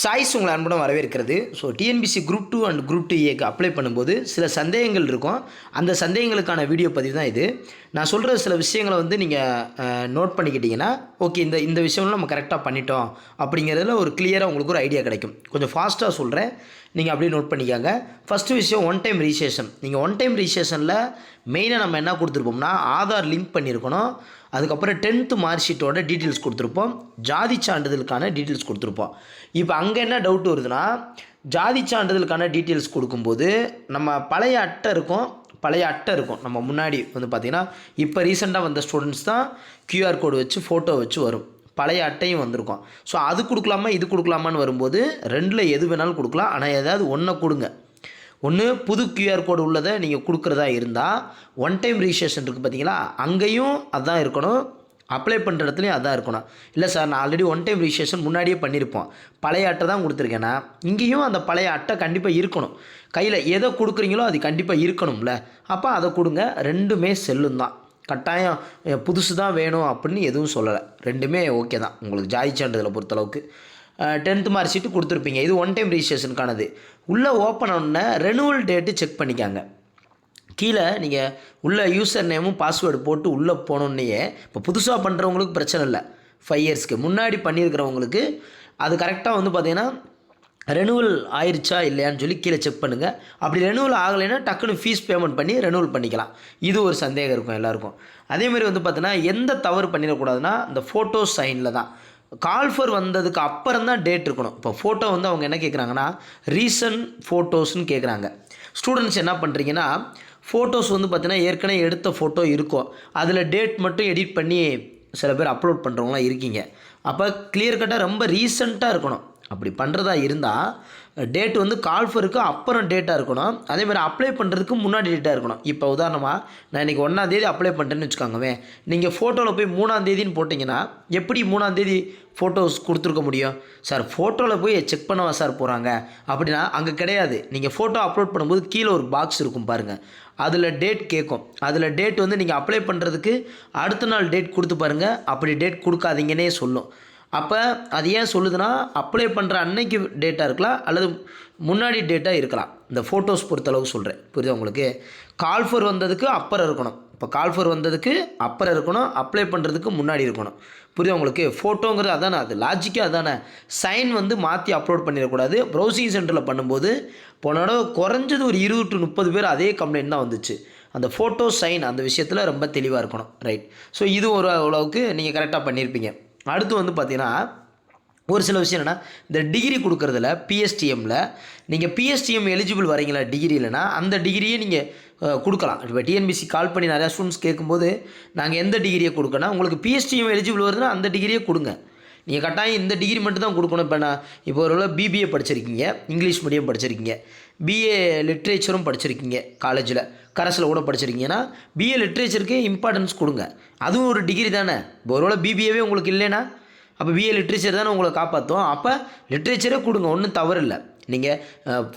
Choice உங்களை அன்புடன் வரவேற்கிறது. So TNPSC group two and group two ஏக்கு அப்ளை பண்ணும்போது சில சந்தேகங்கள் இருக்கும். அந்த சந்தேகங்களுக்கான வீடியோ பதிவு தான் இது. நான் சொல்கிற சில விஷயங்களை வந்து நீங்கள் நோட் பண்ணிக்கிட்டிங்கன்னா ஓகே இந்த இந்த விஷயம்லாம் நம்ம கரெக்டாக பண்ணிட்டோம். அப்படிங்கிறதுல ஒரு கிளியராக உங்களுக்கு ஒரு ஐடியா கிடைக்கும். கொஞ்சம் ஃபாஸ்ட்டாக சொல்கிறேன் நீங்கள் அப்படியே நோட் பண்ணிக்கோங்க. ஃபஸ்ட்டு விஷயம் ஒன் டைம் ரிஜிஸ்ட்ரேஷன் நீங்கள் ஒன் டைம் ரிஜிஸ்ட்ரேஷனில் மெயினாக நம்ம என்ன கொடுத்துருப்போம்னா ஆதார் லிங்க் பண்ணியிருக்கணும் அதுக்கப்புறம் டென்த்து மார்க் ஷீட்டோட டீட்டெயில்ஸ் கொடுத்துருப்போம். ஜாதி சான்றிதழுக்கான டீட்டெயில்ஸ் கொடுத்துருப்போம். இப்போ அங்கே என்ன டவுட் வருதுன்னா ஜாதி சான்றிதழுக்கான டீட்டெயில்ஸ் கொடுக்கும்போது நம்ம பழைய அட்டை இருக்கும். பழைய அட்டை இருக்கும். நம்ம முன்னாடி வந்து பார்த்திங்கன்னா இப்போ ரீசெண்டாக வந்த ஸ்டூடெண்ட்ஸ் தான் க்யூஆர் கோடு வச்சு ஃபோட்டோ வச்சு வரும். பழைய அட்டையும் வந்திருக்கும். ஸோ அது கொடுக்கலாமா இது கொடுக்கலாமான்னு வரும்போது ரெண்டில் எது வேணாலும் கொடுக்கலாம். ஆனால் ஏதாவது ஒன்றை கொடுங்க. ஒன்று புது கியூஆர் கோடு உள்ளதை நீங்கள் கொடுக்குறதா இருந்தால் ஒன் டைம் ரிஜிஸ்ட்ரேஷன் இருக்குது பார்த்தீங்களா அங்கேயும் அதுதான் இருக்கணும். அப்ளை பண்ணுற இடத்துலையும் அதான் இருக்கணும். இல்லை சார் நான் ஆல்ரெடி ஒன் டைம் ரிஜிஸ்ட்ரேஷன் முன்னாடியே பண்ணியிருப்போம் பழைய அட்டை தான் கொடுத்துருக்கேன்னா இங்கேயும் அந்த பழைய அட்டை கண்டிப்பாக இருக்கணும். கையில் எதை கொடுக்குறீங்களோ அது கண்டிப்பாக இருக்கணும்ல. அப்போ அதை கொடுங்க. ரெண்டுமே செல்லும் தான் கட்டாயம் புதுசு தான் வேணும் அப்படின்னு எதுவும் சொல்லலை. ரெண்டுமே ஓகே தான். உங்களுக்கு ஜாதி சான்றிதழை பொறுத்தளவுக்கு. டென்த்து மார்க் ஷீட்டு கொடுத்துருப்பீங்க. இது ஒன் டைம் ரிஜிஸ்ட்ரேஷனுக்கானது உள்ளே ஓப்பன் ஆன ரெனுவல் டேட்டு செக் பண்ணிக்காங்க. கீழே நீங்கள் உள்ள யூசர் நேமும் பாஸ்வேர்டு போட்டு உள்ளே போனோன்னே இப்போ புதுசாக பண்ணுறவங்களுக்கு பிரச்சனை இல்லை. ஃபைவ் இயர்ஸ்க்கு முன்னாடி பண்ணியிருக்கிறவங்களுக்கு அது கரெக்டாக வந்து பார்த்திங்கன்னா ரெனுவல் ஆயிடுச்சா இல்லையான்னு சொல்லி கீழே செக் பண்ணுங்கள் அப்படி ரெனுவல் ஆகலைன்னா டக்குன்னு ஃபீஸ் பேமெண்ட் பண்ணி ரெனுவல் பண்ணிக்கலாம். இது ஒரு சந்தேகம் இருக்கும் எல்லாருக்கும். அதேமாதிரி வந்து பார்த்தீங்கன்னா எந்த தவறு பண்ணிடக்கூடாதுன்னா இந்த ஃபோட்டோ சைனில் தான். கால்ஃபர் வந்ததுக்கு அப்புறம் தான் டேட் இருக்கணும். இப்போ ஃபோட்டோ வந்து அவங்க என்ன கேட்குறாங்கன்னா ரீசன்ட் ஃபோட்டோஸ்னு கேட்குறாங்க ஸ்டூடெண்ட்ஸ் என்ன பண்ணுறீங்கன்னா ஃபோட்டோஸ் வந்து பார்த்தீங்கன்னா ஏற்கனவே எடுத்த ஃபோட்டோ இருக்கும். அதில் டேட் மட்டும் எடிட் பண்ணி சில பேர் அப்லோட் பண்ணுறவங்களாம் இருக்கீங்க. அப்போ கிளியர் கட்டாக ரொம்ப ரீசெண்டாக இருக்கணும். அப்படி பண்ணுறதா இருந்தால் டேட் வந்து கால்ஃபருக்கு அப்புறம் டேட்டாக இருக்கணும். அதே மாதிரி அப்ளை பண்ணுறதுக்கு முன்னாடி டேட்டாக இருக்கணும். இப்போ உதாரணமாக நான் இன்றைக்கி ஒன்றாந்தேதி அப்ளை பண்ணுறேன்னு வச்சுக்கோங்கவே நீங்கள் ஃபோட்டோவில் போய் மூணாந்தேதின்னு போட்டிங்கன்னா எப்படி மூணாந்தேதி ஃபோட்டோஸ் கொடுத்துருக்க முடியும்? சார் ஃபோட்டோவில் போய் செக் பண்ணவா சார் போகிறாங்க அப்படின்னா அங்கே கிடையாது. நீங்கள் ஃபோட்டோ அப்லோட் பண்ணும்போது கீழே ஒரு பாக்ஸ் இருக்கும் பாருங்கள் அதில் டேட் கேட்கும். அதில் டேட் வந்து நீங்கள் அப்ளை பண்ணுறதுக்கு அடுத்த நாள் டேட் கொடுத்து பாருங்கள் அப்படி டேட் கொடுக்காதீங்கன்னே சொல்லும். அப்போ அது ஏன் சொல்லுதுன்னா அப்ளை பண்ணுற அன்னைக்கு டேட்டாக இருக்கலாம் அல்லது முன்னாடி டேட்டாக இருக்கலாம். இந்த ஃபோட்டோஸ் பொறுத்தளவு சொல்கிறேன் புரியுதா உங்களுக்கு? கால்ஃபர் வந்ததுக்கு அப்புறம் இருக்கணும். இப்போ கால்ஃபர் வந்ததுக்கு அப்புறம் இருக்கணும் அப்ளை பண்ணுறதுக்கு முன்னாடி இருக்கணும். புரியுதா உங்களுக்கு? ஃபோட்டோங்கிறது அதானே அது லாஜிக்காக அதானே. சைன் வந்து மாற்றி அப்லோட் பண்ணிடக்கூடாது. ப்ரௌசிங் சென்டரில் பண்ணும்போது போன தடவை குறைஞ்சது ஒரு இருபது டு முப்பது பேர் அதே கம்ப்ளைண்ட் தான் வந்துச்சு. அந்த ஃபோட்டோ சைன் அந்த விஷயத்தில் ரொம்ப தெளிவாக இருக்கணும். ரைட் ஸோ இது ஒரு அளவுக்கு நீங்கள் கரெக்டாக பண்ணியிருப்பீங்க அடுத்து வந்து பார்த்தீங்கன்னா ஒரு சில விஷயம் என்னென்னா இந்த டிகிரி கொடுக்குறதுல பிஎஸ்டிஎம்மில் நீங்கள் பிஎஸ்டிஎம் எலிஜிபிள் வரீங்களா டிகிரி இல்லைனா அந்த டிகிரியே நீங்கள் கொடுக்கலாம். இப்போ டிஎன்பிசி கால் பண்ணி நிறையா ஸ்டூடெண்ட்ஸ் கேட்கும்போது நாங்கள் எந்த டிகிரியை கொடுக்கணும் உங்களுக்கு பிஎஸ்டிஎம் எலிஜிபிள் வருதுன்னா அந்த டிகிரியே கொடுங்க. நீங்கள் கட்டாயம் இந்த டிகிரி மட்டும் தான் கொடுக்கணும். இப்போ நான் இப்போ ஒரு பிபிஏ படிச்சிருக்கீங்க இங்கிலீஷ் மீடியம் படிச்சிருக்கீங்க பிஏ லிட்ரேச்சரும் படிச்சிருக்கீங்க காலேஜில் கரஸில் கூட படிச்சிருக்கீங்கன்னா பிஏ லிட்ரேச்சருக்கு இம்பார்ட்டன்ஸ் கொடுங்க. அதுவும் ஒரு டிகிரி தானே. இப்போ ஒருவேளை பிபிஏவே உங்களுக்கு இல்லைன்னா அப்போ பிஏ லிட்ரேச்சர் தானே உங்களை காப்பாற்றும் அப்போ லிட்ரேச்சரே கொடுங்க ஒன்றும் தவறு இல்லை நீங்கள்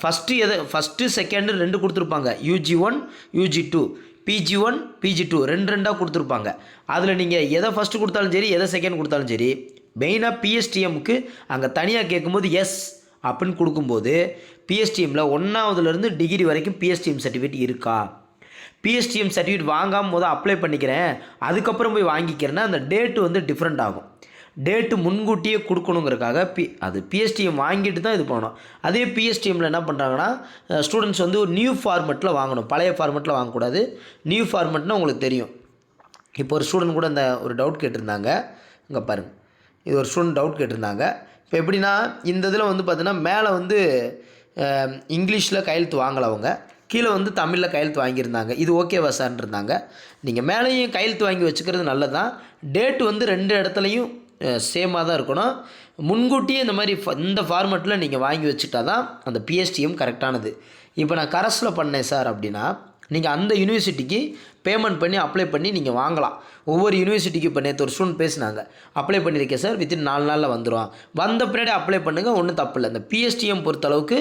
ஃபஸ்ட்டு எதை ஃபஸ்ட்டு செகண்டு ரெண்டு கொடுத்துருப்பாங்க. UG one UG two PG one PG two ரெண்டு ரெண்டாக கொடுத்துருப்பாங்க. அதில் நீங்கள் எதை ஃபஸ்ட்டு கொடுத்தாலும் சரி எதை செகண்ட் கொடுத்தாலும் சரி மெயினாக பிஎஸ்டிஎம்க்கு அங்கே தனியாக கேட்கும்போது எஸ் அப்படின்னு கொடுக்கும்போது பிஎஸ்டிஎம்மில் ஒன்றாவதுலேருந்து டிகிரி வரைக்கும் பிஎஸ்டிஎம் சர்டிஃபிகேட் இருக்கா? பிஎஸ்டிஎம் சர்டிஃபிகேட் வாங்காமல் முதல் அப்ளை பண்ணிக்கிறேன். அதுக்கப்புறம் போய் வாங்கிக்கிறேன்னா அந்த டேட்டு வந்து டிஃப்ரெண்ட் ஆகும். டேட்டு முன்கூட்டியே கொடுக்கணுங்கிறக்காக பி அது பிஎஸ்டிஎம் வாங்கிட்டு தான் இது பண்ணணும். அதே பிஎஸ்டிஎம்மில் என்ன பண்ணுறாங்கன்னா ஸ்டூடெண்ட்ஸ் வந்து ஒரு நியூ ஃபார்மெட்டில் வாங்கணும். பழைய ஃபார்மெட்டில் வாங்கக்கூடாது. நியூ ஃபார்மெட்னா உங்களுக்கு தெரியும். இப்போ ஒரு ஸ்டூடெண்ட் கூட இந்த ஒரு டவுட் கேட்டிருந்தாங்க. இங்கே பாருங்கள் இது ஒரு ஸ்டூடெண்ட் டவுட் கேட்டிருந்தாங்க. இப்போ எப்படின்னா இந்த இதில் வந்து பார்த்தீங்கன்னா மேலே வந்து இங்கிலீஷில் கையெழுத்து வாங்கலை அவங்க. கீழே வந்து தமிழில் கையெழுத்து வாங்கியிருந்தாங்க. இது ஓகேவா சார்ன்னு இருந்தாங்க நீங்கள் மேலேயும் கையெழுத்து வாங்கி வச்சுக்கிறது நல்லது தான் டேட் வந்து ரெண்டு இடத்துலையும் சேமாக தான் இருக்கணும். முன்கூட்டியே இந்த மாதிரி இந்த ஃபார்மெட்டில் நீங்கள் வாங்கி வச்சுட்டா தான் அந்த பிஎஸ்டிஎம் கரெக்டானது இப்போ நான் கரஸில் பண்ணேன் சார் அப்படின்னா நீங்கள் அந்த யூனிவர்சிட்டிக்கு பேமெண்ட் பண்ணி அப்ளை பண்ணி நீங்கள் வாங்கலாம். ஒவ்வொரு யூனிவர்சிட்டிக்கு இப்போ நேற்று ஒரு ஸ்டூடெண்ட் பேசினாங்க. அப்ளை பண்ணியிருக்கேன் சார் வித்தின் நாலு நாளில் வந்துடும் வந்த பின்னாடி அப்ளை பண்ணுங்கள் ஒன்றும் தப்பு இல்லை. இந்த பிஎஸ்டிஎம் பொறுத்தளவுக்கு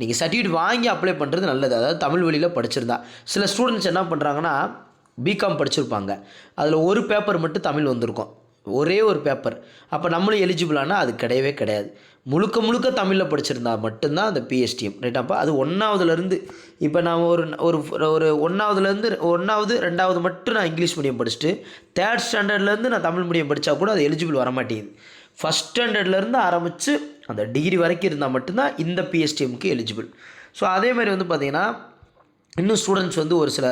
நீங்கள் சர்டிஃபிகேட் வாங்கி அப்ளை பண்ணுறது நல்லது. அதாவது தமிழ் வழியில் படிச்சிருந்தா. சில ஸ்டூடெண்ட்ஸ் என்ன பண்ணுறாங்கன்னா பிகாம் படிச்சிருப்பாங்க. அதில் ஒரு பேப்பர் மட்டும் தமிழ் வந்திருக்கும். ஒரே ஒரு பேப்பர் அப்போ நம்மளும் எலிஜிபிளானா அது கிடையவே கிடையாது. முழுக்க முழுக்க தமிழில் படிச்சிருந்தா மட்டும்தான் அந்த பிஎஸ்டிஎம் ரைட்டாப்பா அது ஒன்றாவதுலேருந்து இப்போ நான் ஒரு ஒரு ஒரு ஒன்றாவதுலேருந்து ஒன்றாவது ரெண்டாவது மட்டும் நான் இங்கிலீஷ் மீடியம் படிச்சுட்டு தேர்ட் ஸ்டாண்டர்ட்லேருந்து நான் தமிழ் மீடியம் படித்தா கூட அது எலிஜிபிள் வர மாட்டேங்குது ஃபஸ்ட் ஸ்டாண்டர்ட்லேருந்து ஆரம்பித்து அந்த டிகிரி வரைக்கும் இருந்தால் மட்டும்தான் இந்த பிஎஸ்டிஎம்க்கு எலிஜிபிள் ஸோ அதே மாதிரி வந்து பார்த்திங்கன்னா இன்னும் ஸ்டூடெண்ட்ஸ் வந்து ஒரு சில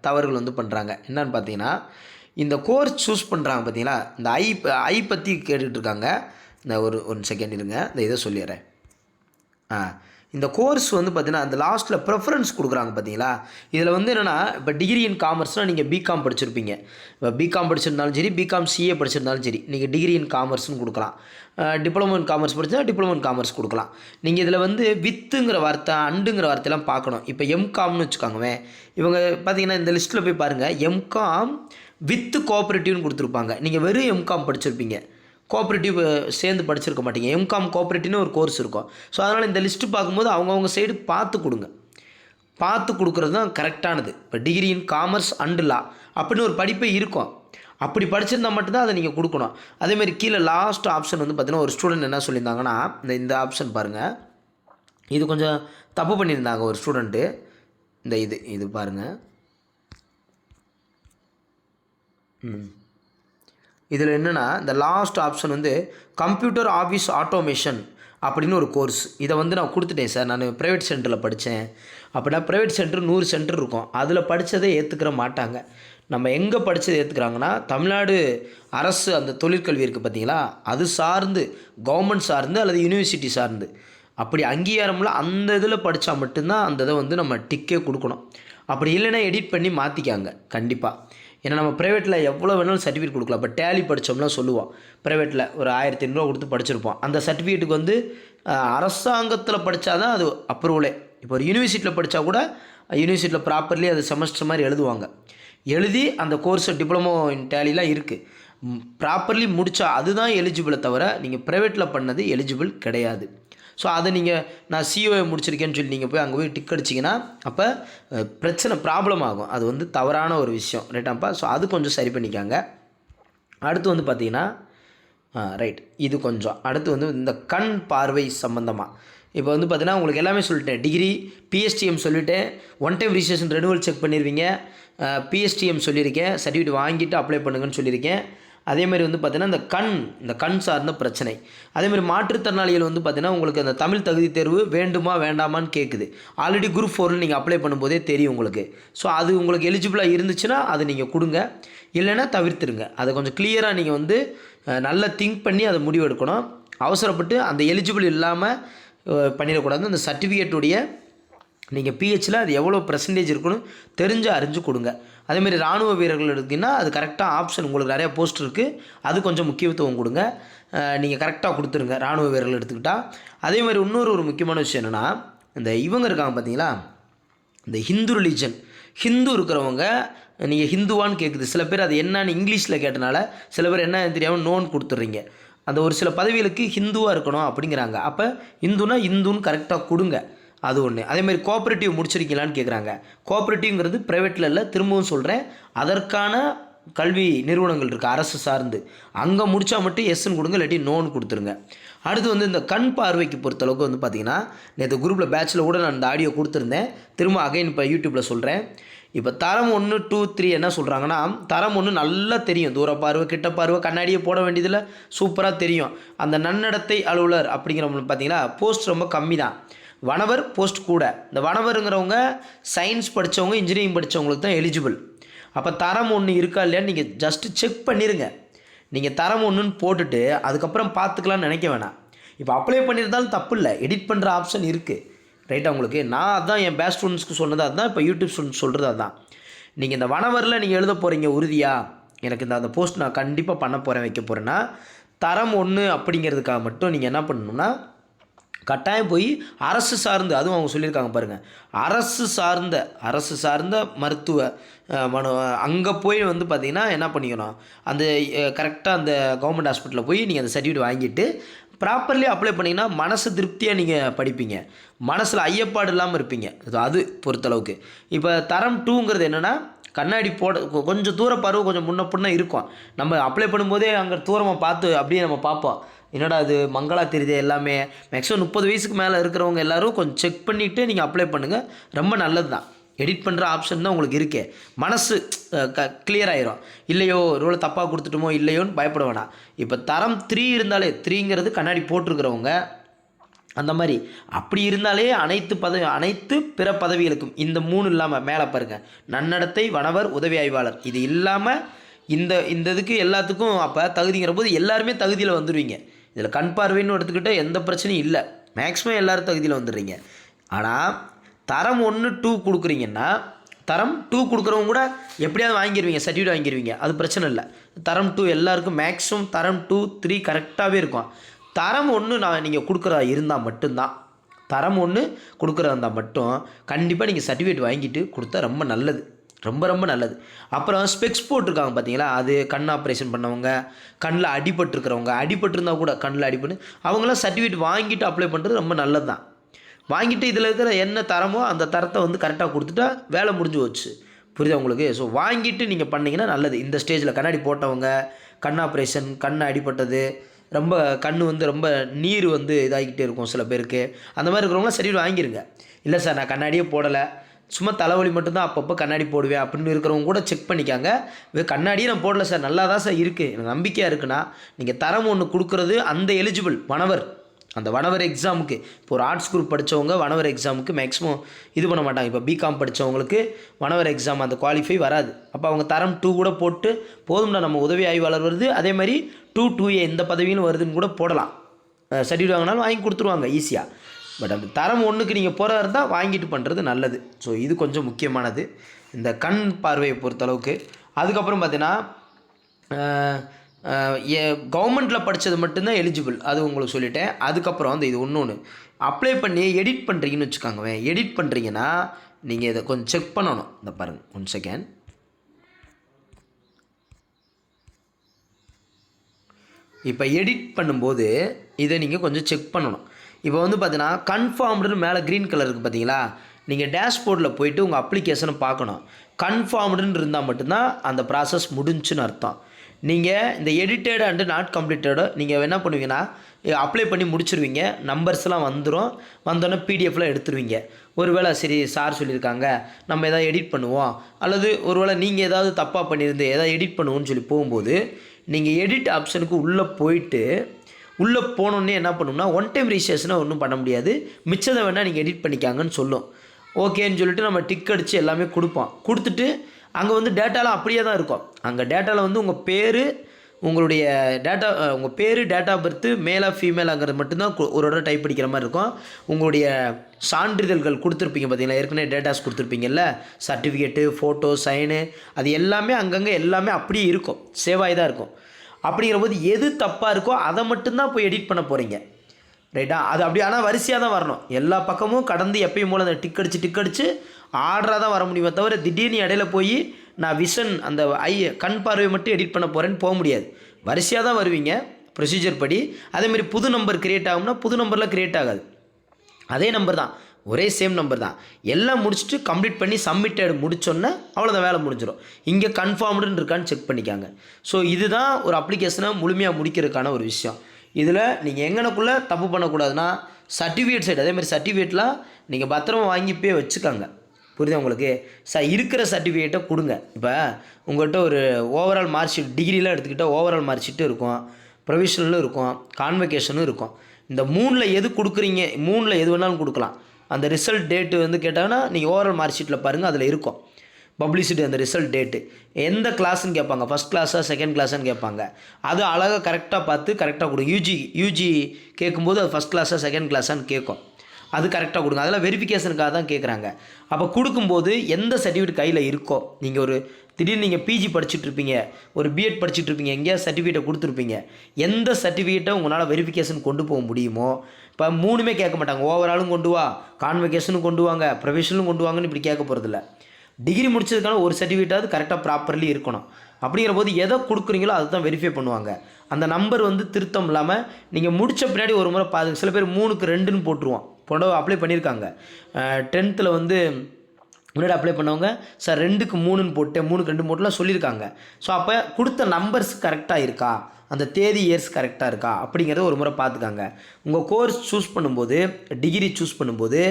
தவறுகள் வந்து பண்ணுறாங்க என்னன்னு பார்த்தீங்கன்னா இந்த கோர்ஸ் சூஸ் பண்ணுறாங்க பார்த்தீங்களா இந்த ஐ ஐ பற்றி கேட்டுட்டு இருக்காங்க இந்த ஒரு ஒன் செகண்ட் இருங்க. இந்த இதை சொல்லிடுறேன். ஆ இந்த கோர்ஸ் வந்து பார்த்தீங்கன்னா அந்த லாஸ்ட்டில் ப்ரெஃபரன்ஸ் கொடுக்குறாங்க பார்த்தீங்களா இதில் வந்து என்னென்னா இப்போ டிகிரி இன் காமர்ஸ்னால் நீங்கள் பிகாம் படிச்சிருப்பீங்க. இப்போ பிகாம் படிச்சிருந்தாலும் சரி பிகாம் சிஏ படிச்சிருந்தாலும் சரி நீங்கள் டிகிரி இன் காமர்ஸ்னு கொடுக்கலாம். டிப்ளமோ இன் காமர்ஸ் படிச்சா டிப்ளமோ இன் காமர்ஸ் கொடுக்கலாம். நீங்கள் இதில் வந்து வித்துங்கிற வார்த்தை அண்டுங்கிற வார்த்தையெல்லாம் பார்க்கணும். இப்போ எம்காம்னு வச்சுக்கோங்கவே இவங்க பார்த்தீங்கன்னா இந்த லிஸ்ட்டில் போய் பாருங்கள் எம்காம் வித்து கோஆப்ரேட்டிவ்னு கொடுத்துருப்பாங்க. நீங்கள் வெறும் எம்காம் படிச்சிருப்பீங்க. கோஆப்ரேட்டிவ் சேர்ந்து படிச்சிருக்க மாட்டீங்க. எம்காம் கோஆப்ரேட்டிவ்னு ஒரு கோர்ஸ் இருக்கும். ஸோ அதனால் இந்த லிஸ்ட்டு பார்க்கும்போது அவங்கவுங்க சைடு பார்த்து கொடுங்க. பார்த்து கொடுக்குறது தான் கரெக்டானது இப்போ degree in commerce and law அப்படின்னு ஒரு படிப்பே இருக்கும். அப்படி படிச்சிருந்தா மட்டும்தான் அதை நீங்கள் கொடுக்கணும். அதேமாதிரி கீழே லாஸ்ட் ஆப்ஷன் வந்து பார்த்தீங்கன்னா ஒரு ஸ்டூடெண்ட் என்ன சொல்லியிருந்தாங்கன்னா இந்த இந்த ஆப்ஷன் பாருங்கள் இது கொஞ்சம் தப்பு பண்ணியிருந்தாங்க ஒரு ஸ்டூடெண்ட்டு இந்த இது இது பாருங்கள் இதில் என்னென்னா இந்த லாஸ்ட் ஆப்ஷன் வந்து கம்ப்யூட்டர் ஆஃபீஸ் ஆட்டோமேஷன் அப்படின்னு ஒரு கோர்ஸ் இதை வந்து நான் கொடுத்துட்டேன் சார். நான் ப்ரைவேட் சென்டரில் படித்தேன். அப்படின்னா ப்ரைவேட் சென்டர் நூறு சென்டர் இருக்கும். அதில் படித்ததை ஏற்றுக்கிற மாட்டாங்க. நம்ம எங்கே படித்ததை ஏற்றுக்கிறாங்கன்னா தமிழ்நாடு அரசு அந்த தொழிற்கல்வி இருக்குது பார்த்தீங்களா? அது சார்ந்து கவர்மெண்ட் சார்ந்து அல்லது யூனிவர்சிட்டி சார்ந்து. அப்படி அங்கீகாரமில் அந்த இதில் படித்தா மட்டும்தான் அந்த இதை வந்து நம்ம டிக்கே கொடுக்கணும். அப்படி இல்லைன்னா எடிட் பண்ணி மாற்றிக்காங்க கண்டிப்பாக ஏன்னா நம்ம ப்ரைவேட்டில் எவ்வளோ வேணாலும் சர்டிஃபிகேட் கொடுக்கலாம். இப்போ டேலி படித்தோம்னா சொல்லுவோம் ப்ரைவேட்டில் ஒரு ஆயிரத்தி ஐநூறுரூவா கொடுத்து படிச்சிருப்போம் அந்த சர்டிஃபிகேட்டுக்கு வந்து அரசாங்கத்தில் படித்தா தான் அது அப்ரூவலே இப்போ ஒரு யூனிவர்சிட்டியில் படித்தா கூட யூனிவர்சிட்டியில் ப்ராப்பர்லி அது செமஸ்டர் மாதிரி எழுதுவாங்க. எழுதி அந்த கோர்ஸ் டிப்ளமோ இன் டேலிலாம் இருக்குது ப்ராப்பர்லி முடித்தா அதுதான் எலிஜிபிளை தவிர நீங்கள் ப்ரைவேட்டில் பண்ணது எலிஜிபிள் கிடையாது. ஸோ அதை நீங்கள் நான் சிஓஏ முடிச்சிருக்கேன்னு சொல்லி நீங்கள் போய் அங்கே போய் டிக் அடிச்சிங்கன்னா அப்போ பிரச்சனை ப்ராப்ளம் ஆகும். அது வந்து தவறான ஒரு விஷயம். ரைட்டாப்பா ஸோ அது கொஞ்சம் சரி பண்ணிக்காங்க. அடுத்து வந்து பார்த்தீங்கன்னா ரைட் இது கொஞ்சம். அடுத்து வந்து இந்த கண் பார்வை சம்மந்தமாக இப்போ வந்து பார்த்தீங்கன்னா உங்களுக்கு எல்லாமே சொல்லிட்டேன். டிகிரி பிஎஸ்டிஎம் சொல்லிவிட்டேன் one time registration renewal check பண்ணிடுவீங்க பிஎஸ்டிஎம் சொல்லியிருக்கேன். சர்டிஃபிகேட் வாங்கிட்டு அப்ளை பண்ணுங்கன்னு சொல்லியிருக்கேன். அதே மாதிரி வந்து பார்த்தீங்கன்னா இந்த கண் இந்த கண் சார்ந்த பிரச்சனை. அதே மாதிரி மாற்றுத்திறனாளிகள் வந்து பார்த்தீங்கன்னா உங்களுக்கு அந்த தமிழ் தகுதி தேர்வு வேண்டுமா வேண்டாமான்னு கேட்குது ஆல்ரெடி குரூப் ஃபோரில் நீங்கள் அப்ளை பண்ணும்போதே தெரியும் உங்களுக்கு. ஸோ அது உங்களுக்கு எலிஜிபிளாக இருந்துச்சுன்னா அது நீங்கள் கொடுங்க. இல்லைன்னா தவிர்த்துருங்க அதை கொஞ்சம் கிளியராக நீங்கள் வந்து நல்லா திங்க் பண்ணி அதை முடிவு எடுக்கணும். அவசரப்பட்டு அந்த எலிஜிபிள் இல்லாமல் பண்ணிடக்கூடாது. அந்த சர்டிஃபிகேட்டுடைய நீங்கள் பிஹெச்சில் அது எவ்வளோ பர்சன்டேஜ் இருக்குன்னு தெரிஞ்சு அறிஞ்சு கொடுங்க. அதேமாதிரி ராணுவ வீரர்கள் எடுத்திங்கன்னா அது கரெக்டாக ஆப்ஷன் உங்களுக்கு நிறையா போஸ்ட் இருக்குது அது கொஞ்சம் முக்கியத்துவம் கொடுங்க. நீங்கள் கரெக்டாக கொடுத்துருங்க ராணுவ வீரர்கள் எடுத்துக்கிட்டால் அதே மாதிரி இன்னொரு ஒரு முக்கியமான விஷயம் என்னென்னா இந்த இவங்க இருக்காங்க பார்த்தீங்களா இந்த ஹிந்து ரிலீஜன் ஹிந்து இருக்கிறவங்க நீங்கள் ஹிந்துவான்னு கேட்குது சில பேர் அது என்னன்னு இங்கிலீஷில் கேட்டனால சில பேர் என்ன தெரியாமல் நோன் கொடுத்துட்றீங்க அந்த ஒரு சில பதவிகளுக்கு ஹிந்துவாக இருக்கணும் அப்படிங்கிறாங்க. அப்போ இந்துனா இந்துன்னு கரெக்டாக கொடுங்க. அது ஒன்று அதேமாதிரி கோஆப்ரேட்டிவ் முடிச்சிருக்கீங்களான்னு கேட்குறாங்க கோஆப்ரேட்டிவ்ங்கிறது ப்ரைவேட்டில் இல்லை திரும்பவும் சொல்கிறேன் அதற்கான கல்வி நிறுவனங்கள் இருக்குது அரசு சார்ந்து. அங்கே முடித்தா மட்டும் எஸ்ன்னு கொடுங்க இல்லாட்டி நோன்னு கொடுத்துருங்க. அடுத்து வந்து இந்த கண் பார்வைக்கு பொறுத்தளவுக்கு வந்து பார்த்திங்கன்னா நேற்று குரூப்பில் பேட்சில் கூட நான் இந்த ஆடியோ கொடுத்துருந்தேன். திரும்ப அகைன் இப்போ யூடியூப்பில் சொல்கிறேன் இப்போ தரம் ஒன்று டூ த்ரீ என்ன சொல்கிறாங்கன்னா தரம் ஒன்று நல்லா தெரியும். தூர பார்வை கிட்ட பார்வை கண்ணாடியை போட வேண்டியதில் சூப்பராக தெரியும். அந்த நன்னடத்தை அலுவலர் அப்படிங்கிறவங்க பார்த்தீங்களா போஸ்ட் ரொம்ப கம்மி தான் வனவர் போஸ்ட் கூட. இந்த வனவருங்கிறவங்க சயின்ஸ் படித்தவங்க இன்ஜினியரிங் படித்தவங்களுக்கு தான் எலிஜிபிள் அப்போ தரம் ஒன்று இருக்கா இல்லையான்னு நீங்கள் ஜஸ்ட்டு செக் பண்ணிடுங்க நீங்கள் தரம் ஒன்றுன்னு போட்டுட்டு அதுக்கப்புறம் பார்த்துக்கலாம்னு நினைக்க வேணாம். இப்போ அப்ளை பண்ணியிருந்தாலும் தப்பு இல்லை எடிட் பண்ணுற ஆப்ஷன் இருக்குது ரைட்டா உங்களுக்கு? நான் அதான் என் பேஸ்ட் ஸ்டூடெண்ட்ஸ்க்கு சொன்னது அதுதான் இப்போ யூடியூப் ஸ்டூடெண்ட்ஸ் சொல்கிறது அதுதான். நீங்கள் இந்த வனவரில் நீங்கள் எழுத போகிறீங்க உறுதியாக எனக்கு இந்த அந்த போஸ்ட் நான் கண்டிப்பாக பண்ண போகிறேன் வைக்க போகிறேன்னா தரம் ஒன்று அப்படிங்கிறதுக்காக மட்டும் நீங்கள் என்ன பண்ணணும்னா கட்டாயம் போய் அரசு சார்ந்து அதுவும் அவங்க சொல்லியிருக்காங்க பாருங்கள் அரசு சார்ந்த அரசு சார்ந்த மருத்துவ மனு அங்கே போய் வந்து பார்த்திங்கன்னா என்ன பண்ணிக்கணும்? அந்த கரெக்டாக அந்த கவர்மெண்ட் ஹாஸ்பிட்டலில் போய் நீங்கள் அந்த சர்டிஃபிகேட் வாங்கிட்டு ப்ராப்பர்லி அப்ளை பண்ணிங்கன்னா மனசு திருப்தியாக நீங்கள் படிப்பீங்க. மனசில் ஐயப்பாடு இல்லாமல் இருப்பீங்க. அது பொறுத்தளவுக்கு. இப்போ தரம் டூங்கிறது என்னென்னா கண்ணாடி போட கொஞ்சம் தூர பருவம் கொஞ்சம் முன்ன பின்ன இருக்கும். நம்ம அப்ளை பண்ணும்போதே அங்கே தூரமாக பார்த்து அப்படியே நம்ம பார்ப்போம். என்னடா அது மங்களா தெரியுது எல்லாமே. மேக்ஸிமம் முப்பது வயசுக்கு மேலே இருக்கிறவங்க எல்லாரும் கொஞ்சம் செக் பண்ணிவிட்டு நீங்கள் அப்ளை பண்ணுங்கள் ரொம்ப நல்லது தான் எடிட் பண்ணுற ஆப்ஷன் தான் உங்களுக்கு இருக்கே. மனசு க கிளியர் ஆயிரும். இல்லையோ ரோலை தப்பாக கொடுத்துட்டோமோ இல்லையோன்னு பயப்பட வேணாம். இப்போ தரம் த்ரீ இருந்தாலே த்ரீங்கிறது கண்ணாடி போட்டிருக்கிறவங்க அந்த மாதிரி. அப்படி இருந்தாலே அனைத்து பதவி அனைத்து பிற பதவிகளுக்கும் இந்த மூணு இல்லாமல் மேலே பாருங்கள் நன்னடத்தை வனவர் உதவி ஆய்வாளர். இது இல்லாமல் இந்த இந்த இதுக்கு எல்லாத்துக்கும் அப்போ தகுதிங்கிற போது எல்லாருமே தகுதியில் வந்துடுவீங்க இதில் கண் பார்வைன்னு எடுத்துக்கிட்டால் எந்த பிரச்சனையும் இல்லை. மேக்ஸிமம் எல்லாரும் தகுதியில் வந்துடுறீங்க. ஆனால் தரம் ஒன்று டூ கொடுக்குறீங்கன்னா தரம் டூ கொடுக்குறவங்க கூட எப்படியாவது வாங்கிடுவீங்க சர்டிஃபிகேட் வாங்கிடுவீங்க அது பிரச்சனை இல்லை. தரம் டூ எல்லாருக்கும் மேக்ஸிமம் தரம் டூ த்ரீ கரெக்டாகவே இருக்கும். தரம் ஒன்று நான் நீங்கள் கொடுக்குறதா இருந்தால் மட்டும்தான். தரம் ஒன்று கொடுக்குறதா இருந்தால் மட்டும் கண்டிப்பாக நீங்கள் சர்டிஃபிகேட் வாங்கிட்டு கொடுத்தா ரொம்ப நல்லது. ரொம்ப ரொம்ப நல்லது. அப்புறம் ஸ்பெக்ஸ் போட்டிருக்காங்க பார்த்தீங்களா அது கண் ஆப்ரேஷன் பண்ணவங்க கண்ணில் அடிபட்டுருக்கிறவங்க அடிபட்டிருந்தா கூட கண்ணில் அடிபட்டு அவங்களாம் சர்டிஃபிகேட் வாங்கிட்டு அப்ளை பண்ணுறது ரொம்ப நல்லது தான் வாங்கிட்டு இதில் இருக்கிற என்ன தரமோ அந்த தரத்தை வந்து கரெக்டாக கொடுத்துட்டா வேலை முடிஞ்சு போச்சு. புரியுதா உங்களுக்கு? ஸோ வாங்கிட்டு நீங்கள் பண்ணிங்கன்னா நல்லது. இந்த ஸ்டேஜில் கண்ணாடி போட்டவங்க கண் ஆப்ரேஷன் கண் அடிபட்டது ரொம்ப கண் வந்து ரொம்ப நீர் வந்து இதாகிக்கிட்டே இருக்கும் சில பேருக்கு. அந்த மாதிரி இருக்கிறவங்களாம் சரி வாங்கிருங்க. இல்லை சார் நான் கண்ணாடியே போடலை. சும்மா தலைவலி மட்டும்தான் அப்பப்போ கண்ணாடி போடுவேன் அப்படின்னு இருக்கிறவங்க கூட செக் பண்ணிக்காங்க. வே கண்ணாடியே நான் போடல சார். நல்லா தான் சார் இருக்குது எனக்கு நம்பிக்கையாக இருக்குன்னா நீங்கள் தரம் ஒன்று கொடுக்குறது அந்த எலிஜிபிள் வனவர். அந்த வனவர் எக்ஸாமுக்கு இப்போ ஒரு ஆர்ட்ஸ் குரூப் படித்தவங்க வனவர் எக்ஸாமுக்கு மேக்ஸிமம் இது பண்ண மாட்டாங்க. இப்போ பிகாம் படித்தவங்களுக்கு வனவர் எக்ஸாம் அந்த குவாலிஃபை வராது. அப்போ அவங்க தரம் டூ கூட போட்டு போதும்னா நம்ம உதவி ஆய்வாளர் வருது. அதே மாதிரி டூ டூ ஏ எந்த பதவியிலும் வருதுன்னு கூட போடலாம். சர்டிஃபிகேட் வாங்கினாலும் வாங்கி கொடுத்துருவாங்க ஈஸியாக பட் அந்த தரம் ஒன்றுக்கு நீங்கள் போகிறதா இருந்தால் வாங்கிட்டு பண்ணுறது நல்லது. ஸோ இது கொஞ்சம் முக்கியமானது. இந்த கண் பார்வையை பொறுத்தளவுக்கு. அதுக்கப்புறம் பார்த்தீங்கன்னா கவர்மெண்ட்டில் படித்தது மட்டும்தான் எலிஜிபிள் அது உங்களுக்கு சொல்லிட்டேன். அதுக்கப்புறம் அந்த இது ஒன்று ஒன்று அப்ளை பண்ணி எடிட் பண்ணுறீங்கன்னு வச்சுக்கோங்க எடிட் பண்ணுறீங்கன்னா நீங்கள் இதை கொஞ்சம் செக் பண்ணணும். இந்த பாருங்கள் ஒன் செகண்ட் இப்போ எடிட் பண்ணும்போது இதை நீங்கள் கொஞ்சம் செக் பண்ணணும். இப்போ வந்து பார்த்தீங்கன்னா கன்ஃபார்ம்டுன்னு மேலே க்ரீன் கலர் இருக்குது பார்த்தீங்களா? நீங்கள் டேஷ்போர்டில் போயிட்டு உங்கள் அப்ளிகேஷனை பார்க்கணும். கன்ஃபார்ம்டுன்னு இருந்தால் மட்டும்தான் அந்த ப்ராசஸ் முடிஞ்சுன்னு அர்த்தம். நீங்கள் இந்த எடிட்டட் அண்டு நாட் கம்ப்ளீட்டடோ நீங்கள் என்ன பண்ணுவீங்கன்னா அப்ளை பண்ணி முடிச்சிருவீங்க. நம்பர்ஸ்லாம் வந்துடும் வந்தோடனே பிடிஎஃப்லாம் எடுத்துருவீங்க. ஒருவேளை சரி சார் சொல்லியிருக்காங்க. நம்ம எதாவது எடிட் பண்ணுவோம். அல்லது ஒருவேளை நீங்கள் ஏதாவது தப்பாக பண்ணியிருந்து எதாவது எடிட் பண்ணுவோம்னு சொல்லி போகும்போது நீங்கள் எடிட் ஆப்ஷனுக்கு உள்ளே போயிட்டு உள்ளே போனோடனே என்ன பண்ணணும்னா ஒன் டைம் ரிஜிஸ்ட்ரேஷனை ஒன்றும் பண்ண முடியாது. மிச்சத்தை வேணால் நீங்கள் எடிட் பண்ணிக்காங்கன்னு சொல்லும். ஓகேன்னு சொல்லிட்டு நம்ம டிக் அடித்து எல்லாமே கொடுப்போம். கொடுத்துட்டு அங்கே வந்து டேட்டாலாம் அப்படியே தான் இருக்கும். அங்கே டேட்டாவில் வந்து உங்கள் பேர் உங்களுடைய டேட்டா உங்கள் பேர் டேட் ஆஃப் பர்த்து மேலா ஃபீமேலாங்கிறது மட்டும்தான் ஒரு தடவை டைப் அடிக்கிற மாதிரி இருக்கும். உங்களுடைய சான்றிதழ்கள் கொடுத்துருப்பீங்க பார்த்தீங்களா? ஏற்கனவே டேட்டாஸ் கொடுத்துருப்பீங்கல்ல? சர்டிஃபிகேட்டு ஃபோட்டோ சைனு அது எல்லாமே அங்கங்கே எல்லாமே அப்படியே இருக்கும். சேவாய் தான் இருக்கும். அப்படிங்கிற போது எது தப்பாக இருக்கோ அதை மட்டும்தான் போய் எடிட் பண்ண போகிறீங்க ரைட்டா அது அப்படி ஆனால் வரிசையாக தான் வரணும். எல்லா பக்கமும் கடந்து எப்பயும் போல் அந்த டிக் அடிச்சு டிக் அடிச்சு ஆர்டராக தான் வர முடியுமே தவிர திடீர்னு இடையில போய் நான் விஷன் அந்த ஐ கண் பார்வை மட்டும் எடிட் பண்ண போகிறேன்னு போக முடியாது. வரிசையாக தான் வருவீங்க ப்ரொசீஜர் படி. அதேமாரி புது நம்பர் க்ரியேட் ஆகும்னா புது நம்பரில் க்ரியேட் ஆகாது. அதே நம்பர் தான். ஒரே சேம் நம்பர் தான். எல்லாம் முடிச்சுட்டு கம்ப்ளீட் பண்ணி சப்மிட்டட் முடிச்சோன்னே அவ்வளோதான் வேலை முடிஞ்சிடும் இங்கே கன்ஃபார்ம்டுன்னு இருக்கான்னு செக் பண்ணிக்காங்க. ஸோ இதுதான் ஒரு அப்ளிகேஷனை முழுமையாக முடிக்கிறதுக்கான ஒரு விஷயம். இதில் நீங்கள் எங்கனக்குள்ளே தப்பு பண்ணக்கூடாதுன்னா சர்டிஃபிகேட் சைடு அதேமாதிரி சர்டிஃபிகேட்லாம் நீங்கள் பத்திரமா வாங்கி போய் வச்சுக்கோங்க. புரியுதா உங்களுக்கு? ச இருக்கிற சர்டிஃபிகேட்டை கொடுங்க. இப்போ உங்கள்கிட்ட ஒரு ஓவரால் மார்க் ஷீட் டிகிரிலாம் எடுத்துக்கிட்டால் ஓவரால் மார்க் ஷீட்டும் இருக்கும். ப்ரொவிஷனலும் இருக்கும். கான்வெகேஷனும் இருக்கும். இந்த மூணில் எது கொடுக்குறீங்க? மூணில் எது வேணாலும் கொடுக்கலாம். அந்த ரிசல்ட் டேட்டு வந்து கேட்டாங்கன்னா நீங்கள் ஓவரால் மார்க் ஷீட்டில் பாருங்கள் அதில் இருக்கும். பப்ளிசிட்டி அந்த ரிசல்ட் டேட்டு எந்த கிளாஸ்ன்னு கேட்பாங்க. ஃபஸ்ட் கிளாஸா செகண்ட் கிளாஸான்னு கேட்பாங்க. அது அழகாக கரெக்டாக பார்த்து கரெக்டாக கொடுங்க. யூஜி யூஜி கேட்கும்போது அது ஃபஸ்ட் கிளாஸா செகண்ட் கிளாஸான்னு கேட்கும். அது கரெக்டாக கொடுங்க. அதெல்லாம் வெரிஃபிகேஷனுக்காக தான் கேட்குறாங்க. அப்போ கொடுக்கும்போது எந்த சர்டிஃபிகேட் கையில் இருக்கோ நீங்கள் ஒரு திடீர்னு நீங்கள் பிஜி படிச்சுட்டு இருப்பீங்க ஒரு பிஎட் படிச்சுட்டு இருப்பீங்க எங்கேயா சர்டிஃபிகேட்டை கொடுத்துருப்பீங்க எந்த சர்டிஃபிகேட்டை உங்களால் வெரிஃபிகேஷன் கொண்டு போக முடியுமோ இப்போ மூணுமே கேட்க மாட்டாங்க. ஓவராலும் கொண்டு வா கான்வெகேஷனும் கொண்டு வாங்க ப்ரொஃபஷனலும் கொண்டு வாங்கன்னு இப்படி கேட்க போகிறதில்ல டிகிரி முடிச்சதுக்கான ஒரு சர்டிஃபிகேட்டாவது கரெக்டாக ப்ராப்பர்லி இருக்கணும். அப்படிங்கிற போது எதை கொடுக்குறீங்களோ அதை தான் வெரிஃபை பண்ணுவாங்க. அந்த நம்பர் வந்து திருத்தம் இல்லாமல் நீங்கள் முடித்த பின்னாடி ஒரு முறை பாருங்க. சில பேர் மூணுக்கு ரெண்டுன்னு போட்டுருவோம் புடவை அப்ளை பண்ணியிருக்காங்க. டென்த்தில் வந்து முன்னாடி அப்ளை பண்ணவங்க சார் ரெண்டுக்கு மூணுன்னு போட்டு மூணுக்கு ரெண்டு போட்டுலாம் சொல்லியிருக்காங்க. ஸோ அப்போ கொடுத்த நம்பர்ஸ் கரெக்டாக இருக்கா? அந்த தேதி இயர்ஸ் கரெக்டாக இருக்கா? அப்படிங்கிறத ஒரு முறை பார்த்துக்காங்க. உங்கள் கோர்ஸ் சூஸ் பண்ணும்போது டிகிரி சூஸ் பண்ணும்போது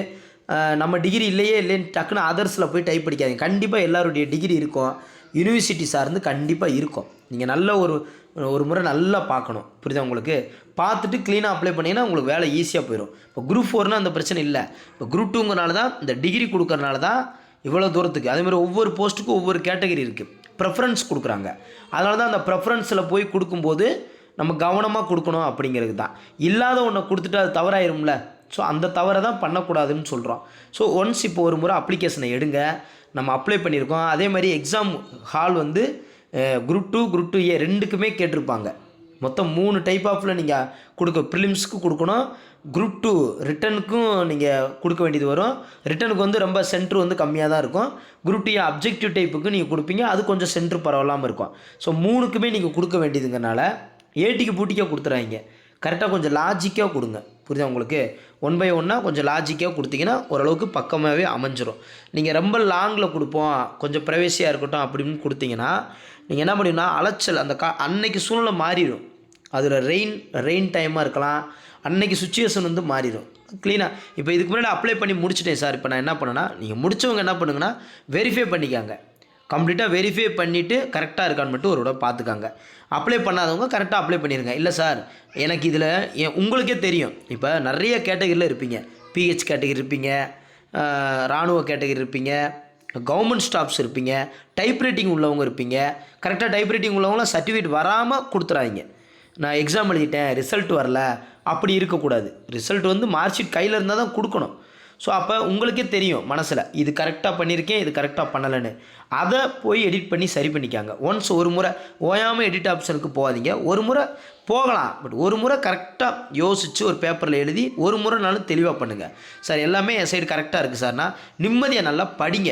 நம்ம டிகிரி இல்லையே இல்லைன்னு டக்குன்னு அதர்ஸில் போய் டைப் படிக்காதீங்க கண்டிப்பாக எல்லாருடைய டிகிரி இருக்கும். யூனிவர்சிட்டி சார்ந்து கண்டிப்பாக இருக்கும். நீங்கள் நல்ல ஒரு ஒரு முறை நல்லா பார்க்கணும். புரியுதா உங்களுக்கு? பார்த்துட்டு க்ளீனாக அப்ளை பண்ணிங்கன்னா உங்களுக்கு வேலை ஈஸியாக போயிடும் இப்போ குரூப் ஃபோர்னால் அந்த பிரச்சனை இல்லை. இப்போ குரூப் டூங்கிறனால தான் இந்த டிகிரி கொடுக்கறனால தான் இவ்வளோ தூரத்துக்கு. அதேமாதிரி ஒவ்வொரு போஸ்ட்டுக்கும் ஒவ்வொரு கேட்டகரி இருக்குது ப்ரெஃபரன்ஸ் கொடுக்குறாங்க. அதனால தான் அந்த ப்ரெஃபரன்ஸில் போய் கொடுக்கும்போது நம்ம கவனமாக கொடுக்கணும் அப்படிங்கிறது தான். இல்லாத ஒன்றை கொடுத்துட்டு அது தவறாயிரும்ல. ஸோ அந்த தவறை தான் பண்ணக்கூடாதுன்னு சொல்கிறோம் ஸோ ஒன்ஸ் இப்போ ஒரு முறை அப்ளிகேஷனை எடுங்க. நம்ம அப்ளை பண்ணியிருக்கோம். அதே மாதிரி எக்ஸாம் ஹால் வந்து group two group two A ரெண்டுக்குமே கேட்டிருப்பாங்க. மொத்தம் மூணு டைப் ஆஃபில் நீங்கள் கொடுக்க ப்ரிலிம்ஸ்க்கு கொடுக்கணும் குரூப் டூ ரிட்டனுக்கும் நீங்கள் கொடுக்க வேண்டியது வரும். ரிட்டனுக்கு வந்து ரொம்ப சென்ட்ரு வந்து கம்மியாக தான் இருக்கும். குரூப் டூ அப்ஜெக்டிவ் டைப்புக்கு நீங்கள் கொடுப்பீங்க அது கொஞ்சம் சென்ட்ரு பரவலாமல் இருக்கும். ஸோ மூணுக்குமே நீங்கள் கொடுக்க வேண்டியதுங்கனால ஏடிக்கு பூட்டிக்காக கொடுத்துறாங்க கரெக்டாக கொஞ்சம் லாஜிக்காக கொடுங்க. புரியுதா உங்களுக்கு? ஒன் பை ஒன்னாக கொஞ்சம் லாஜிக்காக கொடுத்தீங்கன்னா ஓரளவுக்கு பக்கமாகவே அமைஞ்சிரும். நீங்கள் ரொம்ப லாங்கில் கொடுப்போம் கொஞ்சம் ப்ரைவேசியாக இருக்கட்டும் அப்படின்னு கொடுத்தீங்கன்னா நீங்கள் என்ன பண்ணுவீங்கன்னா அலைச்சல் அந்த கா அன்னைக்கு சூழ்நிலை மாறிடும். அதில் ரெயின் ரெயின் டைமாக இருக்கலாம். அன்னைக்கு சுச்சுவேஷன் வந்து மாறிடும். க்ளீனாக இப்போ இதுக்கு முன்னாடி அப்ளை பண்ணி முடிச்சிட்டேன் சார். இப்போ நான் என்ன பண்ணேன்னா நீங்கள் முடிச்சவங்க என்ன பண்ணுங்கன்னா வெரிஃபை பண்ணிக்காங்க. கம்ப்ளீட்டாக வெரிஃபை பண்ணிவிட்டு கரெக்டாக இருக்கான்னு மட்டும் ஒரு தடவை பார்த்துக்காங்க. அப்ளை பண்ணாதவங்க கரெக்டாக அப்ளை பண்ணிடுங்க இல்லை சார் எனக்கு இதில் என் உங்களுக்கே தெரியும். இப்போ நிறைய கேட்டகரியில் இருப்பீங்க. பிஹெச் கேட்டகரி இருப்பீங்க இராணுவ கேட்டகரி இருப்பீங்க கவர்மெண்ட் ஸ்டாஃப்ஸ் இருப்பீங்க டைப்ரைட்டிங் உள்ளவங்க இருப்பீங்க. கரெக்டாக டைப்ரைட்டிங் உள்ளவங்களாம் சர்டிஃபிகேட் வராமல் கொடுத்துறாங்க. நான் எக்ஸாம் எழுதிட்டேன் ரிசல்ட் வரல. அப்படி இருக்கக்கூடாது. ரிசல்ட் வந்து மார்க் ஷீட் கையில் இருந்தால் தான் கொடுக்கணும். ஸோ அப்போ உங்களுக்கே தெரியும் மனசில் இது கரெக்டாக பண்ணியிருக்கேன் இது கரெக்டாக பண்ணலைன்னு. அதை போய் எடிட் பண்ணி சரி பண்ணிக்காங்க. ஒன்ஸ் ஒரு முறை ஓயாமல் எடிட் ஆப்ஷனுக்கு போகாதீங்க. ஒரு முறை போகலாம் பட் ஒரு முறை கரெக்டாக யோசித்து ஒரு பேப்பரில் எழுதி ஒரு முறைனாலும் தெளிவாக பண்ணுங்கள் சார் எல்லாமே என் சைடு கரெக்டாக இருக்குது சார்னா நிம்மதியாக நல்லா படிங்க.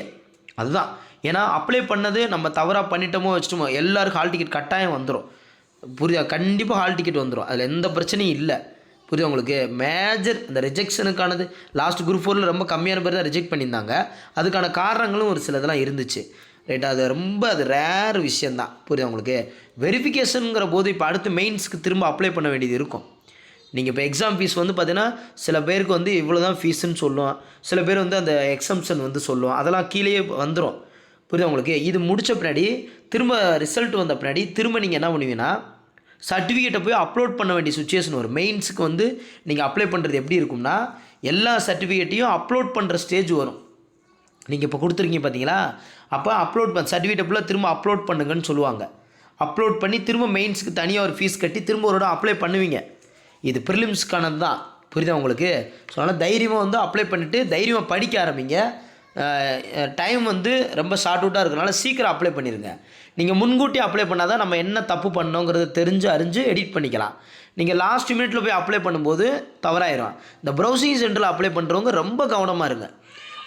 அதுதான். ஏன்னா அப்ளை பண்ணது நம்ம தவறாக பண்ணிட்டோமோ வச்சுட்டோமோ எல்லாருக்கும் ஹால் டிக்கெட் கட்டாயம் வந்துடும் புரியுதா? கண்டிப்பாக ஹால் டிக்கெட் வந்துடும் அதில் எந்த பிரச்சனையும் இல்லை. புரியுது உங்களுக்கு? மேஜர் இந்த ரிஜெக்ஷனுக்கானது லாஸ்ட் குரூப் ஃபோரில் ரொம்ப கம்மியான பேர் தான் ரிஜெக்ட் பண்ணியிருந்தாங்க. அதுக்கான காரணங்களும் ஒரு சிலதெல்லாம் இருந்துச்சு. ரைட் அது ரொம்ப அது ரேர் விஷயந்தான் புரியுது உங்களுக்கு? வெரிஃபிகேஷனுங்கிற போது இப்போ அடுத்து மெயின்ஸ்க்கு திரும்ப அப்ளை பண்ண வேண்டியது இருக்கும். நீங்கள் இப்போ எக்ஸாம் ஃபீஸ் வந்து பார்த்தீங்கன்னா சில பேருக்கு வந்து இவ்வளோ தான் ஃபீஸுன்னு சொல்லுவோம் சில பேர் வந்து அந்த எக்ஸம்ஷன் வந்து சொல்லுவோம் அதெல்லாம் கீழேயே வந்துடும் புரியுது உங்களுக்கு? இது முடித்த பின்னாடி திரும்ப ரிசல்ட் வந்த பின்னாடி திரும்ப நீங்கள் என்ன பண்ணுவீங்கன்னா சர்டிஃபிகேட்டை போய் அப்லோட் பண்ண வேண்டிய சுச்சுவேஷன் வரும். மெயின்ஸுக்கு வந்து நீங்கள் அப்ளை பண்ணுறது எப்படி இருக்கும்னா எல்லா சர்டிஃபிகேட்டையும் அப்லோட் பண்ணுற ஸ்டேஜ் வரும். நீங்கள் இப்போ கொடுத்துருக்கீங்க பார்த்தீங்களா அப்போ அப்லோட் பண்ண சர்டிஃபிகேட் ஃபுல்லாக திரும்ப அப்லோட் பண்ணுங்கன்னு சொல்லுவாங்க. அப்லோட் பண்ணி திரும்ப மெயின்ஸுக்கு தனியாக ஒரு ஃபீஸ் கட்டி திரும்ப ஒரு இடம் அப்ளை பண்ணுவீங்க. இது ப்ரிலிம்ஸ்க்கானது தான். புரியுதா உங்களுக்கு? ஸோ அதனால் தைரியமாக வந்து அப்ளை பண்ணிவிட்டு தைரியமாக படிக்க ஆரம்பிங்க. டைம் வந்து ரொம்ப ஷார்ட் அவுட்டாக இருக்கனால சீக்கிரம் அப்ளை பண்ணிடுங்க நீங்கள் முன்கூட்டி அப்ளை பண்ணால் தான் நம்ம என்ன தப்பு பண்ணோங்கிறத தெரிஞ்சு அறிஞ்சு எடிட் பண்ணிக்கலாம். நீங்கள் லாஸ்ட் மினிட்ல போய் அப்ளை பண்ணும்போது தவறாயிரும். இந்த ப்ரௌசிங் சென்டரில் அப்ளை பண்ணுறவங்க ரொம்ப கவனமாக இருங்க.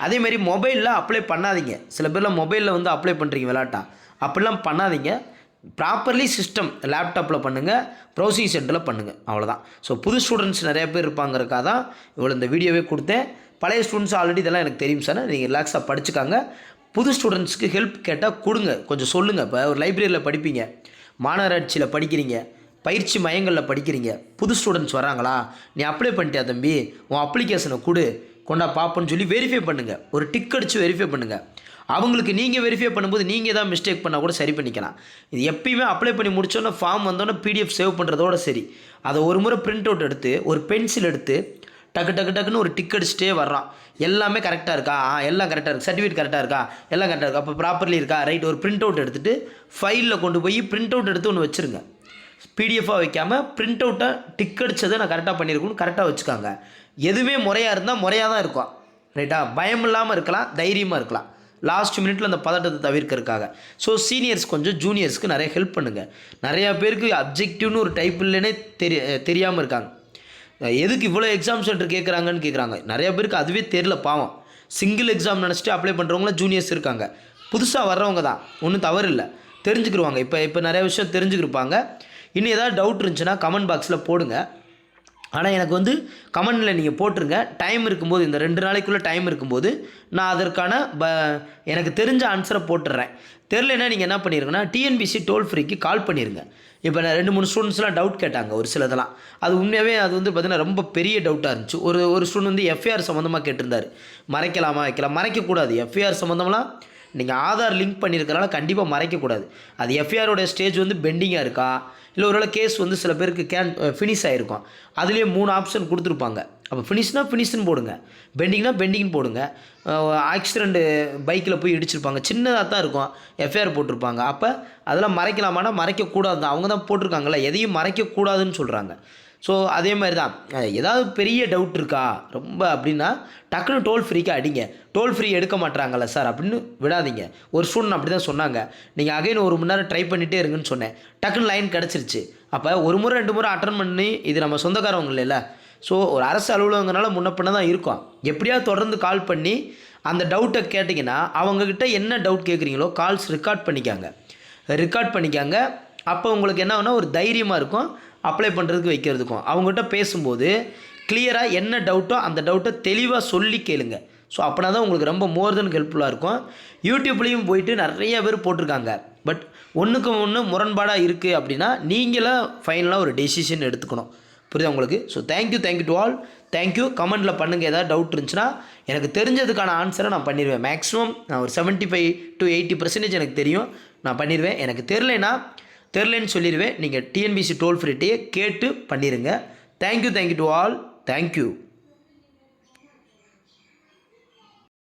அதேமாரி மொபைலில் அப்ளை பண்ணாதீங்க. சில பேர்லாம் மொபைலில் வந்து அப்ளை பண்ணுறீங்க விளாட்டா அப்படிலாம் பண்ணாதீங்க. ப்ராப்பர்லி சிஸ்டம் லேப்டாப்பில் பண்ணுங்கள் ப்ரௌசிங் சென்டரில் பண்ணுங்கள் அவ்வளோதான் ஸோ புது ஸ்டூடெண்ட்ஸ் நிறைய பேர் இருப்பாங்கிறக்காக தான் இவ்வளோ இந்த வீடியோவே கொடுத்தேன். பழைய ஸ்டூடெண்ட்ஸ் ஆல்ரெடி இதெல்லாம் எனக்கு தெரியும் சார் நீங்கள் ரிலாக்ஸாக படிச்சுக்காங்க. புது ஸ்டூடெண்ட்ஸ்க்கு ஹெல்ப் கேட்டால் கொடுங்க. கொஞ்சம் சொல்லுங்கள் இப்போ ஒரு லைப்ரரியில் படிப்பீங்க. மாநகராட்சியில் படிக்கிறீங்க. பயிற்சி மையங்களில் படிக்கிறீங்க. புது ஸ்டூடெண்ட்ஸ் வராங்களா? நீ அப்ளை பண்ணிட்டியா தம்பி? உன் அப்ளிகேஷனை கொடு. கொண்டா பார்ப்போன்னு சொல்லி வெரிஃபை பண்ணுங்கள் ஒரு டிக் அடித்து வெரிஃபை பண்ணுங்கள் அவங்களுக்கு நீங்கள் வெரிஃபை பண்ணும்போது நீங்கள் ஏதாவது மிஸ்டேக் பண்ணால் கூட சரி பண்ணிக்கலாம். இது எப்பயுமே அப்ளை பண்ணி முடிச்சோன்னே ஃபார்ம் வந்தோன்னே பிடிஎஃப் சேவ் பண்ணுறதோட சரி. அதை ஒரு முறை பிரிண்ட் அவுட் எடுத்து ஒரு பென்சில் எடுத்து டக்கு டக்கு டக்குன்னு ஒரு டிக் அடிச்சுட்டே வர்றான். எல்லாமே கரெக்டாக இருக்கா? ஆ எல்லாம் கரெக்டாக இருக்குது சர்டிஃபிகேட் கரெக்டாக இருக்கா? எல்லாம் கரெக்டாக இருக்கா. அப்போ ப்ராப்பர்லி இருக்கா? ரைட் ஒரு பிரிண்ட் அவுட் எடுத்துகிட்டு ஃபைலில் கொண்டு போய் பிரிண்ட் அவுட் எடுத்து ஒன்று வச்சுருங்க. பிடிஎஃபாக வைக்காமல் பிரிண்ட் அவுட்டை டிக் அடித்ததை நான் கரெக்டாக பண்ணியிருக்கணும்னு கரெக்டாக வச்சுக்காங்க. எதுவுமே முறையாக இருந்தால் முறையாக தான் இருக்கும். ரைட்டா பயம் இல்லாமல் இருக்கலாம் தைரியமாக இருக்கலாம். லாஸ்ட் மினிட்ல அந்த பதட்டத்தை தவிர்க்கிறதுக்காக. ஸோ சீனியர்ஸ் கொஞ்சம் ஜூனியர்ஸ்க்கு நிறைய ஹெல்ப் பண்ணுங்கள் நிறையா பேருக்கு அப்ஜெக்டிவ்னு ஒரு டைப் இல்லைன்னே தெரிய தெரியாமல் இருக்காங்க. எதுக்கு இவ்வளோ எக்ஸாம் சென்டர் கேட்குறாங்கன்னு கேட்குறாங்க நிறைய பேருக்கு அதுவே தெரில பாவம். சிங்கிள் எக்ஸாம் நினச்சிட்டு அப்ளை பண்ணுறவங்களாம் ஜூனியர்ஸ் இருக்காங்க. புதுசாக வர்றவங்க தான். ஒன்றும் தவறு இல்லை. தெரிஞ்சுக்கிருவாங்க. இப்போ இப்போ நிறைய விஷயம் தெரிஞ்சுக்கிருப்பாங்க. இன்னும் ஏதாவது டவுட் இருந்துச்சுன்னா கமெண்ட் பாக்ஸில் போடுங்க. ஆனால் எனக்கு வந்து கமெண்டில் நீங்கள் போட்டுருங்க. டைம் இருக்கும்போது இந்த ரெண்டு நாளைக்குள்ளே டைம் இருக்கும்போது நான் அதற்கான ப எனக்கு தெரிஞ்ச ஆன்சரை போட்டுடுறேன் தெரிலனா நீங்கள் என்ன பண்ணிடுங்கன்னா டிஎன்பிசி டோல் ஃப்ரீக்கு கால் பண்ணிடுங்க இப்போ நான் ரெண்டு மூணு ஸ்டூடெண்ட்ஸ்லாம் டவுட் கேட்டாங்க ஒரு சிலதெல்லாம். அது உண்மையாகவே அது வந்து பார்த்திங்கன்னா ரொம்ப பெரிய டவுட்டாக இருந்துச்சு. ஒரு ஒரு ஸ்டூடெண்ட் வந்து எஃப்ஐஆர் சம்மந்தமாக கேட்டிருந்தார். மறைக்கலாமா வைக்கலாம் மறைக்கக்கூடாது. எஃப்ஐஆர் சம்மந்தம்லாம் நீங்கள் ஆதார் லிங்க் பண்ணியிருக்கனால கண்டிப்பாக மறைக்கக்கூடாது. அது எஃப்ஐஆரோடைய ஸ்டேஜ் வந்து பெண்டிங்காக இருக்கா? இல்லை ஒருவேளை கேஸ் வந்து சில பேருக்கு கேன் ஃபினிஷ் ஆகிருக்கும் அதுலேயே மூணு ஆப்ஷன் கொடுத்துருப்பாங்க. அப்போ ஃபினிஷ்னா ஃபினிஷ்னு போடுங்க. பெண்டிங்னா பெண்டிங்னு போடுங்க. ஆக்சிடெண்ட்டு பைக்கில் போய் இடிச்சிருப்பாங்க. சின்னதாக தான் இருக்கும். எஃப்ஐஆர் போட்டிருப்பாங்க. அப்போ அதெல்லாம் மறைக்கலாமானா மறைக்கக்கூடாது தான் அவங்க தான் போட்டிருக்காங்கல்ல. எதையும் மறைக்கக்கூடாதுன்னு சொல்கிறாங்க ஸோ அதே மாதிரி தான் ஏதாவது பெரிய டவுட் இருக்கா? ரொம்ப அப்படின்னா டக்குன்னு டோல் ஃப்ரீக்கு அடிங்க. டோல் ஃப்ரீ எடுக்க மாட்றாங்கல்ல சார் அப்படின்னு விடாதீங்க. ஒரு ஸ்டூடெண்ட் அப்படி தான் சொன்னாங்க. நீங்கள் அகைன் ஒரு மணி நேரம் ட்ரை பண்ணிகிட்டே இருங்கன்னு சொன்னேன். டக்குன்னு லைன் கிடச்சிருச்சு. அப்போ ஒரு முறை ரெண்டு முறை அட்டன் பண்ணி இது நம்ம சொந்தக்காரவங்க இல்லை ஸோ ஒரு அரசு அலுவலகங்கிறனால முன்ன பின்ன தான் இருக்கும். எப்படியாவது தொடர்ந்து கால் பண்ணி அந்த டவுட்டை கேட்டிங்கன்னா அவங்கக்கிட்ட என்ன டவுட் கேட்குறீங்களோ கால்ஸ் ரெக்கார்ட் பண்ணிக்காங்க. ரெக்கார்ட் பண்ணிக்காங்க. அப்போ உங்களுக்கு என்ன ஆகும்னா ஒரு தைரியமாக இருக்கும். அப்ளை பண்ணுறதுக்கு வைக்கிறதுக்கும். அவங்ககிட்ட பேசும்போது கிளியராக என்ன டவுட்டோ அந்த டவுட்டை தெளிவாக சொல்லி கேளுங்க. ஸோ அப்படின்னா தான் உங்களுக்கு ரொம்ப மோர் தென் ஹெல்ப்ஃபுல்லாக இருக்கும். யூடியூப்லேயும் போயிட்டு நிறைய பேர் போட்டிருக்காங்க. பட் ஒன்றுக்கு ஒன்று முரண்பாடாக இருக்குது அப்படின்னா நீங்களாக ஃபைனலாக ஒரு டெசிஷன் எடுத்துக்கணும். புரியுதா உங்களுக்கு? So thank you thank you to all thank you கமெண்ட்டில் பண்ணுங்கள் ஏதாவது டவுட் இருந்துச்சுன்னா எனக்கு தெரிஞ்சதுக்கான ஆன்சரை நான் பண்ணிடுவேன் மேக்ஸிமம் நான் ஒரு 75 ஃபைவ் டு எயிட்டி பர்சன்டேஜ் எனக்கு தெரியும். நான் பண்ணிடுவேன் எனக்கு தெரிலனா தெரிலன்னு சொல்லிடுவேன் நீங்கள் டிஎன்பிசி டோல் ஃப்ரீட்டையே கேட்டு பண்ணிடுங்க thank you thank you to all thank you